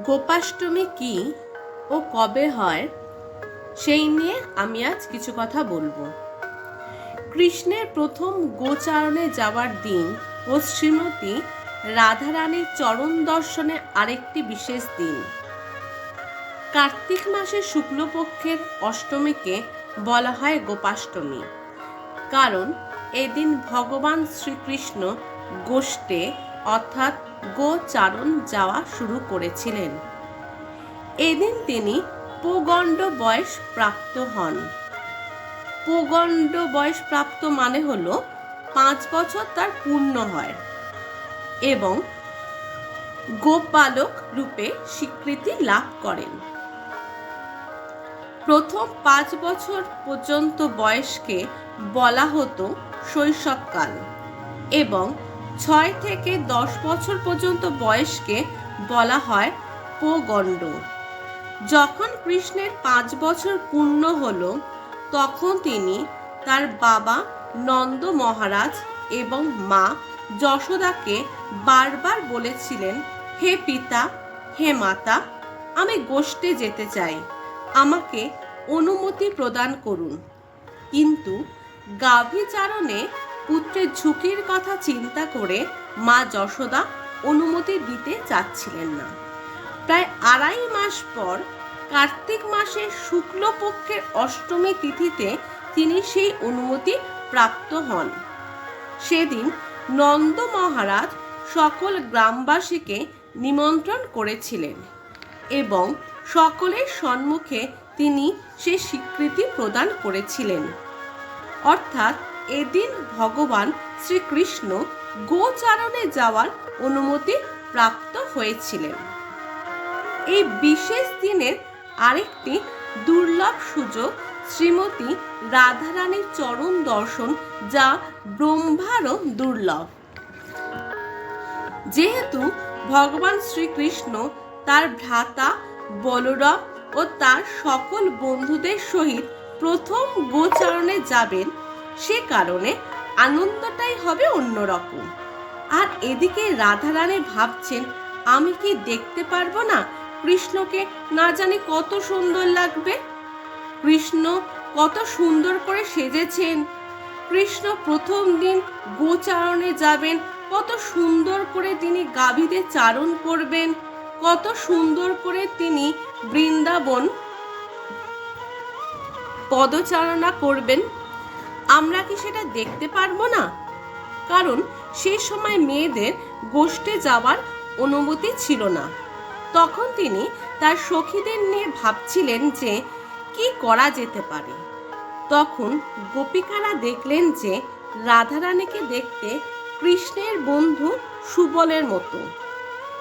গোপাষ্টমী কি ও কবে হয়, সেই নিয়ে আমি আজ কিছু কথা বলব। কৃষ্ণের প্রথম গোচারণে যাওয়ার দিন ও শ্রীমতী রাধারানীর চরণ দর্শনে আরেকটি বিশেষ দিন। কার্তিক মাসের শুক্লপক্ষের অষ্টমীকে বলা হয় গোপাষ্টমী, কারণ এদিন ভগবান শ্রীকৃষ্ণ গোষ্ঠে অর্থাৎ গোচারণ যাওয়া শুরু করেছিলেন। এদিন তিনি পোগণ্ড বয়স প্রাপ্ত হন। পোগণ্ড বয়স প্রাপ্ত মানে হল পাঁচ বছর তার পূর্ণ হয় এবং গোপালক রূপে স্বীকৃতি লাভ করেন। প্রথম পাঁচ বছর পর্যন্ত বয়সকে বলা হতো শৈশবকাল এবং ছয় থেকে দশ বছর পর্যন্ত বয়সকে বলা হয় পোগণ্ড যখন কৃষ্ণের পাঁচ বছর পূর্ণ হল, তখন তিনি তার বাবা নন্দ মহারাজ এবং মা যশোদাকে বারবার বলেছিলেন, হে পিতা, হে মাতা, আমি গোষ্ঠে যেতে চাই। আমাকে অনুমতি প্রদান করুন। কিন্তু গাভীচারণে পুত্রের ঝুঁকির কথা চিন্তা করে মা যশোদা অনুমতি দিতে চাচ্ছিলেন না। প্রায় আড়াই মাস পর কার্তিক মাসের শুক্লপক্ষের অষ্টমী তিথিতে তিনি সেই অনুমতি প্রাপ্ত হন। সেদিন নন্দ মহারাজ সকল গ্রামবাসীকে নিমন্ত্রণ করেছিলেন এবং সকলের সম্মুখে তিনি সে স্বীকৃতি প্রদান করেছিলেন। অর্থাৎ এদিন ভগবান শ্রীকৃষ্ণ গোচারণে যাওয়ার অনুমতি প্রাপ্ত হয়েছিলেন। এই বিশেষ দিনের আরেকটি দুর্লভ সুযোগ শ্রীমতী রাধারানীর চরণ দর্শন যা ব্রহ্মারও দুর্লভ। যেহেতু ভগবান শ্রীকৃষ্ণ তার ভ্রাতা বলরাম ও তার সকল বন্ধুদের সহিত প্রথম গোচারণে যাবেন সে কারণে আনন্দটাই হবে অন্যরকম আর এদিকে রাধারানী ভাবছেন, আমি কি দেখতে পারব না কৃষ্ণকে? না জানি কত সুন্দর লাগবে। কৃষ্ণ কত সুন্দর করে সেজেছেন। কৃষ্ণ প্রথম দিন গোচারণে যাবেন, কত সুন্দর করে তিনি গাভীতে চারণ করবেন, কত সুন্দর করে তিনি বৃন্দাবন পদচারণা করবেন। আমরা কি সেটা দেখতে পারব না? কারণ সেই সময় মেয়েদের গোষ্ঠে যাওয়ার অনুমতি ছিল না। তখন তিনি তার সখীদের নিয়ে ভাবছিলেন যে কি করা যেতে পারে। তখন গোপিকারা দেখলেন যে রাধারানীকে দেখতে কৃষ্ণের বন্ধু সুবলের মতো।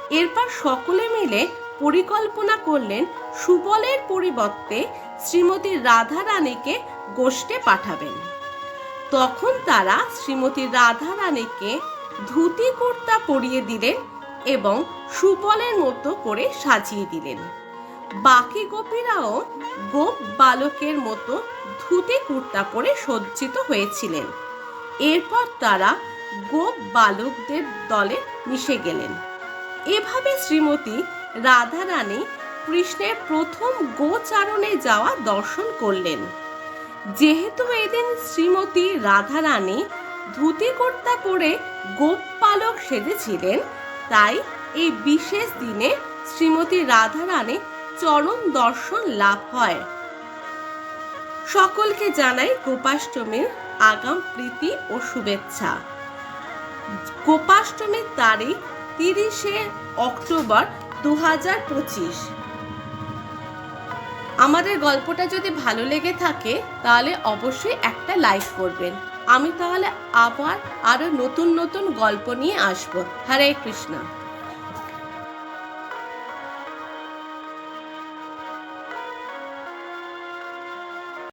এরপর সকলে মিলে পরিকল্পনা করলেন সুবলের পরিবর্তে শ্রীমতী রাধারানীকে গোষ্ঠে পাঠাবেন। তখন তারা শ্রীমতী রাধারানীকে ধুতি কুর্তা পরিয়ে দিলেন এবং সুবলের মতো করে সাজিয়ে দিলেন। বাকি গোপীরাও গোপ বালকের মতো ধুতি কুর্তা পরে সজ্জিত হয়েছিলেন। এরপর তারা গোপ বালকদের দলে মিশে গেলেন। এভাবে শ্রীমতী রাধারানী কৃষ্ণের প্রথম গোচারণে যাওয়া দর্শন করলেন। যেহেতু এদিন শ্রীমতী রাধারানী ধুতি কর্তা পরে গোপপালক সেজেছিলেন, তাই এই বিশেষ দিনে শ্রীমতী রাধারানী চরণ দর্শন লাভ হয়। সকলকে জানাই গোপাষ্টমীর আগাম প্রীতি ও শুভেচ্ছা। গোপাষ্টমীর তারিখ তিরিশে অক্টোবর দু হাজার পঁচিশ। আমাদের গল্পটা যদি ভালো লেগে থাকে, তাহলে অবশ্যই একটা লাইক করবেন। আমি তাহলে আবার আরও নতুন নতুন গল্প নিয়ে আসব। হরে কৃষ্ণা।